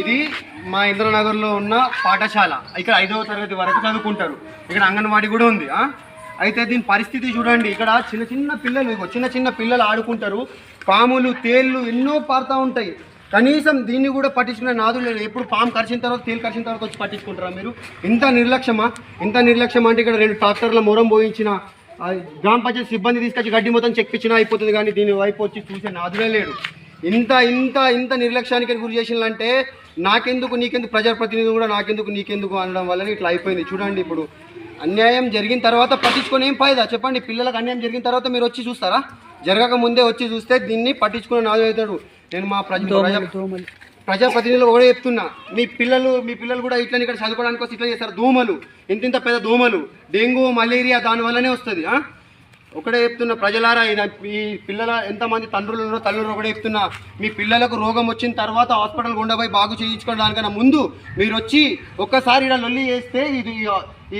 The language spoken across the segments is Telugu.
ఇది మా ఇంద్రనగర్లో ఉన్న పాఠశాల. ఇక్కడ ఐదవ తరగతి వరకు చదువుకుంటారు. ఇక్కడ అంగన్వాడీ కూడా ఉంది అయితే దీని పరిస్థితి చూడండి. ఇక్కడ చిన్న చిన్న పిల్లలు చిన్న చిన్న పిల్లలు ఆడుకుంటారు. పాములు తేళ్ళు ఎన్నో పారుతూ ఉంటాయి. కనీసం దీన్ని కూడా పట్టించుకునే నాదులు లేదు ఎప్పుడు పాము కరిచిన తర్వాత తేలు కరిచిన తర్వాత వచ్చి పట్టించుకుంటారా మీరు? ఇంత నిర్లక్ష్యమా? ఇంత నిర్లక్ష్యమా అంటే ఇక్కడ రెండు ట్రాక్టర్ల మొరం పోయించిన గ్రామ పంచాయతీ సిబ్బంది తీసుకొచ్చి గడ్డి మొత్తం చెక్కిచ్చినా అయిపోతుంది కానీ దీని వైపు వచ్చి చూసే నాదులే లేడు. ఇంత ఇంత ఇంత నిర్లక్ష్యానికి గురి చేసిందంటే నాకెందుకు నీకెందుకు ప్రజాప్రతినిధి కూడా నాకెందుకు నీకెందుకు అనడం వల్ల ఇట్లా అయిపోయింది. చూడండి ఇప్పుడు అన్యాయం జరిగిన తర్వాత పట్టించుకొని ఏం ఫాయిదా? చెప్పండి పిల్లలకు అన్యాయం జరిగిన తర్వాత మీరు వచ్చి చూస్తారా? జరగక ముందే వచ్చి చూస్తే దీన్ని పట్టించుకుని నాదు అవుతాడు. నేను మా ప్రజ ప్రజా ప్రజాప్రతినిధులు కూడా చెప్తున్నా. మీ పిల్లలు మీ పిల్లలు కూడా ఇట్లా ఇక్కడ చదువుకోవడానికి వచ్చి ఇట్లా చేస్తారు. దోమలు. ఇంత ఇంత పెద్ద దోమలు. డెంగ్యూ మలేరియా దాని వల్లనే వస్తుంది ఒకటే చెప్తున్నా ప్రజలారా ఈయన ఈ పిల్లల ఎంతమంది తండ్రులు ఉన్నారో తల్లులు ఒకటే చెప్తున్నా. మీ పిల్లలకు రోగం వచ్చిన తర్వాత హాస్పిటల్ గుండెపోయి బాగు చేయించుకోవడానికన్నా ముందు మీరు వచ్చి ఒక్కసారి ఇలా లొల్లి చేస్తే ఇది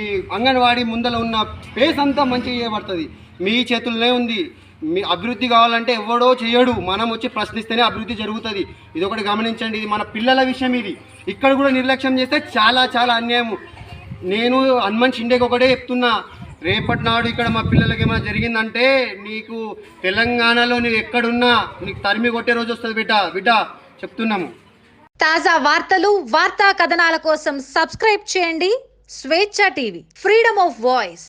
ఈ అంగన్వాడీ ముందల ఉన్న స్పేస్ అంతా మంచిగా చేయబడుతుంది. మీ చేతుల్లోనే ఉంది. మీ అభివృద్ధి కావాలంటే ఎవడో చేయడు. మనం వచ్చి ప్రశ్నిస్తేనే అభివృద్ధి జరుగుతుంది. ఇది ఒకటి గమనించండి. ఇది మన పిల్లల విషయం ఇది. ఇక్కడ కూడా నిర్లక్ష్యం చేస్తే చాలా చాలా అన్యాయం. నేను హనుమాన్ షిండేకి ఒకటే చెప్తున్నా. రేపటి నాడు ఇక్కడ మా పిల్లలకి ఏమైనా జరిగిందంటే నీకు తెలంగాణలో నువ్వు ఎక్కడున్నా నీకు తరిమి కొట్టే రోజు వస్తుంది బిడ్డ. బిడ్డ చెప్తున్నాము. తాజా వార్తలు వార్తా కథనాల కోసం సబ్స్క్రైబ్ చేయండి. స్వేచ్ఛ టీవీ. Freedom of voice